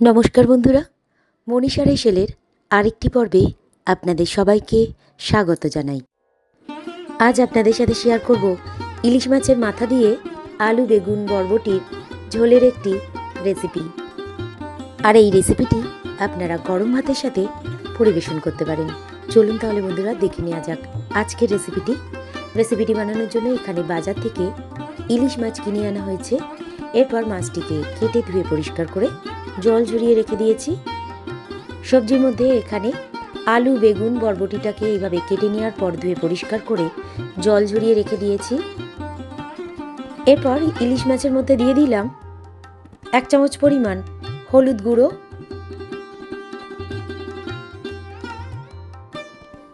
নমস্কার বন্ধুরা মনীষা রেশেলের আরেকটি পর্বে আপনাদের সবাইকে স্বাগত জানাই। আজ আপনাদের সাথে শেয়ার করব ইলিশ মাছের মাথা দিয়ে আলু বেগুন বরবটির ঝোলের একটি রেসিপি আর এই রেসিপিটি আপনারা গরম ভাতের সাথে পরিবেশন করতে পারেন। চলুন তাহলে বন্ধুরা, দেখে নেওয়া যাক আজকের রেসিপিটি রেসিপিটি বানানোর জন্য এখানে বাজার থেকে ইলিশ মাছ কিনে আনা হয়েছে। এরপর মাছটিকে কেটে ধুয়ে পরিষ্কার করে জল ঝরিয়ে রেখে দিয়েছি। সবজির মধ্যে এখানে আলু, বেগুন, বরবটিটাকে এইভাবে কেটে নেওয়ার পর ধুয়ে পরিষ্কার করে জল ঝরিয়ে রেখে দিয়েছি। এরপর ইলিশ মাছের মধ্যে দিয়ে দিলাম এক চামচ পরিমাণ হলুদ গুঁড়ো।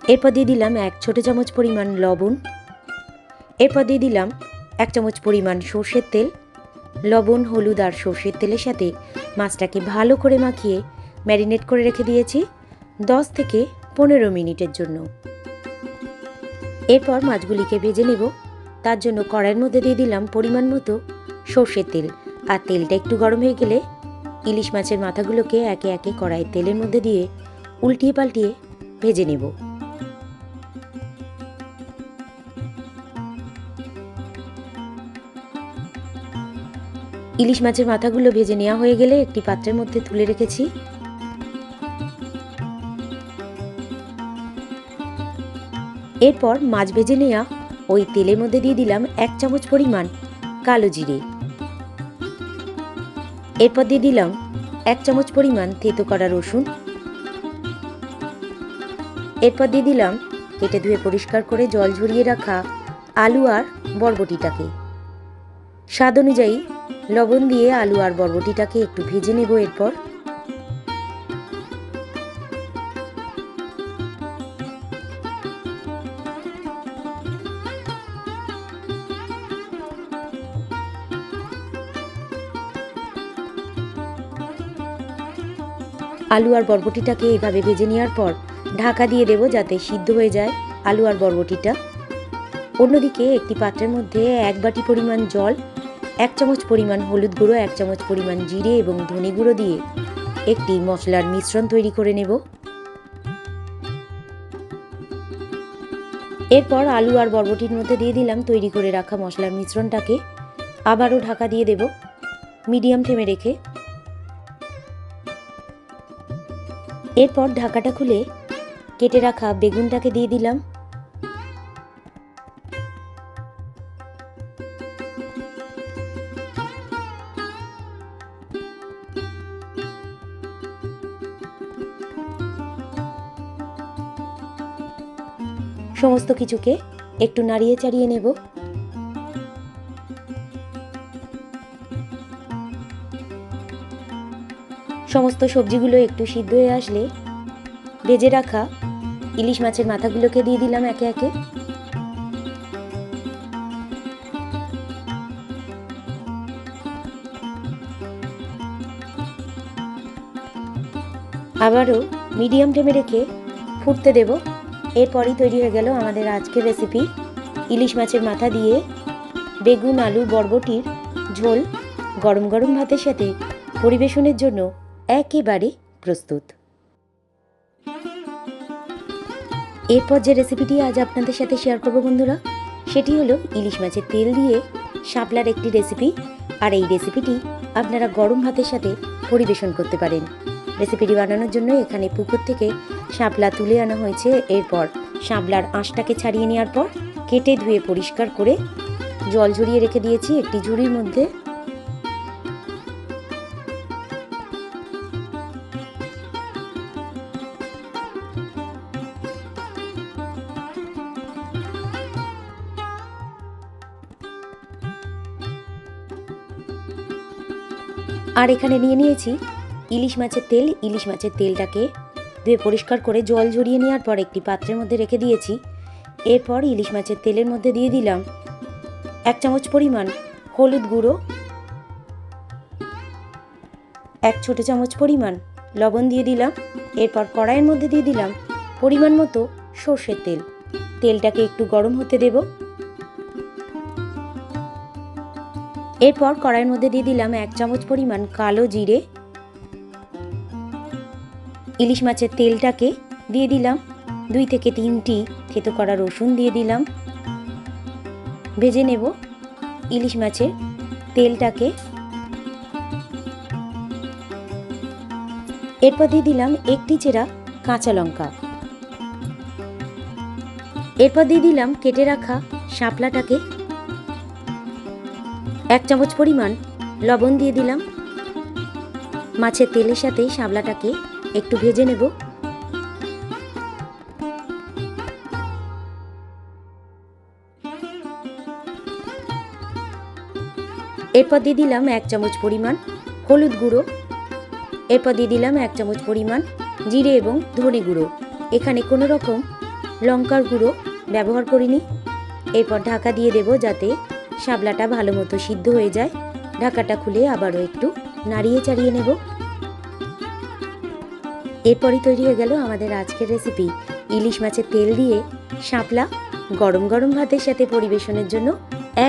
এরপর দিয়ে দিলাম এক ছোট চামচ পরিমাণ লবণ। এরপর দিয়ে দিলাম এক চামচ পরিমাণ সর্ষের তেল। লবণ, হলুদ আর সর্ষের তেলের সাথে মাছটাকে ভালো করে মাখিয়ে ম্যারিনেট করে রেখে দিয়েছি দশ থেকে পনেরো মিনিটের জন্য। এরপর মাছগুলিকে ভেজে নেব। তার জন্য কড়াইয়ের মধ্যে দিয়ে দিলাম পরিমাণ মতো সর্ষের তেল। আর তেলটা একটু গরম হয়ে গেলে ইলিশ মাছের মাথাগুলোকে একে একে কড়াইয়ের তেলের মধ্যে দিয়ে উল্টিয়ে পাল্টিয়ে ভেজে নেব। ইলিশ মাছের মাথাগুলো ভেজে নেওয়া হয়ে গেলে একটি পাত্রের মধ্যে তুলে রেখেছি। এরপর মাছ ভেজে নেওয়া ওই তেলের মধ্যে দিয়ে দিলাম এক চামচ পরিমাণ কালো জিরে। এরপর দিয়ে দিলাম এক চামচ পরিমাণ থেতো করা রসুন। এরপর দিয়ে দিলাম কেটে ধুয়ে পরিষ্কার করে জল ঝরিয়ে রাখা আলু আর বরবটিটাকে। স্বাদ অনুযায়ী লবণ দিয়ে আলু আর বরবটিটাকে একটু ভেজে নেব এরপর। আলু আর বরবটিটাকে এইভাবে ভেজে নেওয়ার পর ঢাকা দিয়ে দেব যাতে সিদ্ধ হয়ে যায় আলু আর বরবটিটা। অন্যদিকে একটি পাত্রের মধ্যে এক বাটি পরিমাণ জল এক চামচ পরিমাণ হলুদ গুঁড়ো, এক চামচ পরিমাণ জিরে এবং ধনে গুঁড়ো দিয়ে একটি মশলার মিশ্রণ তৈরি করে নেব। এরপর আলু আর বরবটির মধ্যে দিয়ে দিলাম তৈরি করে রাখা মশলার মিশ্রণটাকে। আবারও ঢাকা দিয়ে দেব, মিডিয়াম ফ্লেমে রেখে। এরপর ঢাকাটা খুলে কেটে রাখা বেগুনটাকে দিয়ে দিলাম। সমস্ত কিছুকে একটু নাড়িয়ে চাড়িয়ে নেব। সমস্ত সবজিগুলো একটু সিদ্ধ হয়ে আসলে ভেজে রাখা ইলিশ মাছের মাথাগুলোকে দিয়ে দিলাম একে একে। আবারও মিডিয়াম ফ্লেমে রেখে ফুটতে দেবো। এরপরই তৈরি হয়ে গেল আমাদের আজকের রেসিপি ইলিশ মাছের মাথা দিয়ে বেগুন, আলু, বরবটির ঝোল গরম গরম ভাতের সাথে পরিবেশনের জন্য একেবারে প্রস্তুত। এরপর যে রেসিপিটি আজ আপনাদের সাথে শেয়ার করব বন্ধুরা, সেটি হলো ইলিশ মাছের তেল দিয়ে শাপলার একটি রেসিপি আর এই রেসিপিটি আপনারা গরম ভাতের সাথে পরিবেশন করতে পারেন। রেসিপিটি বানানোর জন্য এখানে পুকুর থেকে শাপলা তুলে আনা হয়েছে। এরপর শাপলার আঁশটাকে ছাড়িয়ে নেওয়ার পর কেটে ধুয়ে পরিষ্কার করে জল ঝরিয়ে রেখে দিয়েছি একটি ঝুড়ির মধ্যে। আর এখানে নিয়ে নিয়েছি ইলিশ মাছের তেল, ইলিশ মাছের তেলটাকে ধুয়ে পরিষ্কার করে জল ঝরিয়ে নেওয়ার পর একটি পাত্রের মধ্যে রেখে দিয়েছি। এরপর ইলিশ মাছের তেলের মধ্যে দিয়ে দিলাম এক চামচ পরিমাণ হলুদ গুঁড়ো, এক ছোট চামচ পরিমাণ লবণ দিয়ে দিলাম। এরপর কড়াইয়ের মধ্যে দিয়ে দিলাম পরিমাণ মতো সর্ষের তেল। তেলটাকে একটু গরম হতে দেব। এরপর কড়াইয়ের মধ্যে দিয়ে দিলাম এক চামচ পরিমাণ কালো জিরে ইলিশ মাছের তেলটাকে দিয়ে দিলাম। দুই থেকে তিনটি থেতো করা রসুন দিয়ে দিলাম। ভেজে নেব ইলিশ মাছের তেলটাকে। এরপর দিয়ে দিলাম একটি চেরা কাঁচা লঙ্কা। এরপর দিয়ে দিলাম কেটে রাখা শাপলাটাকে। এক চামচ পরিমাণ লবণ দিয়ে দিলাম। মাছের তেলের সাথে শাপলাটাকে একটু ভেজে নেব। এরপর দিয়ে দিলাম এক চামচ পরিমাণ হলুদ গুঁড়ো। এরপর দিয়ে দিলাম এক চামচ পরিমাণ জিরে এবং ধনে গুঁড়ো। এখানে কোনো রকম লঙ্কার গুঁড়ো ব্যবহার করিনি। এরপর ঢাকা দিয়ে দেব যাতে শাবলাটা ভালো মতো সিদ্ধ হয়ে যায়। ঢাকাটা খুলে আবারও একটু নাড়িয়ে চাড়িয়ে নেব। এরপরই তৈরি হয়ে গেল আমাদের আজকের রেসিপি ইলিশ মাছের তেল দিয়ে শাপলা, গরম গরম ভাতের সাথে পরিবেশনের জন্য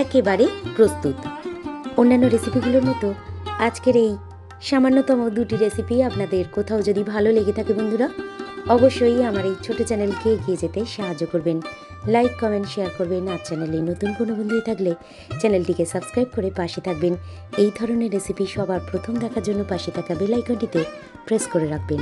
একেবারে প্রস্তুত। অন্যান্য রেসিপিগুলোর মতো আজকের এই সামান্যতম দুটি রেসিপি আপনাদের কোথাও যদি ভালো লেগে থাকে বন্ধুরা, অবশ্যই আমার এই ছোট চ্যানেলকে এগিয়ে যেতে সাহায্য করবেন। লাইক কমেন্ট শেয়ার করবেন। আর চ্যানেলে নতুন কোনো বন্ধু থাকলে চ্যানেলটিকে সাবস্ক্রাইব করে পাশে থাকবেন। এই ধরনের রেসিপি সবার প্রথম দেখার জন্য পাশে থাকা বেল আইকনটিতে প্রেস করে রাখবেন।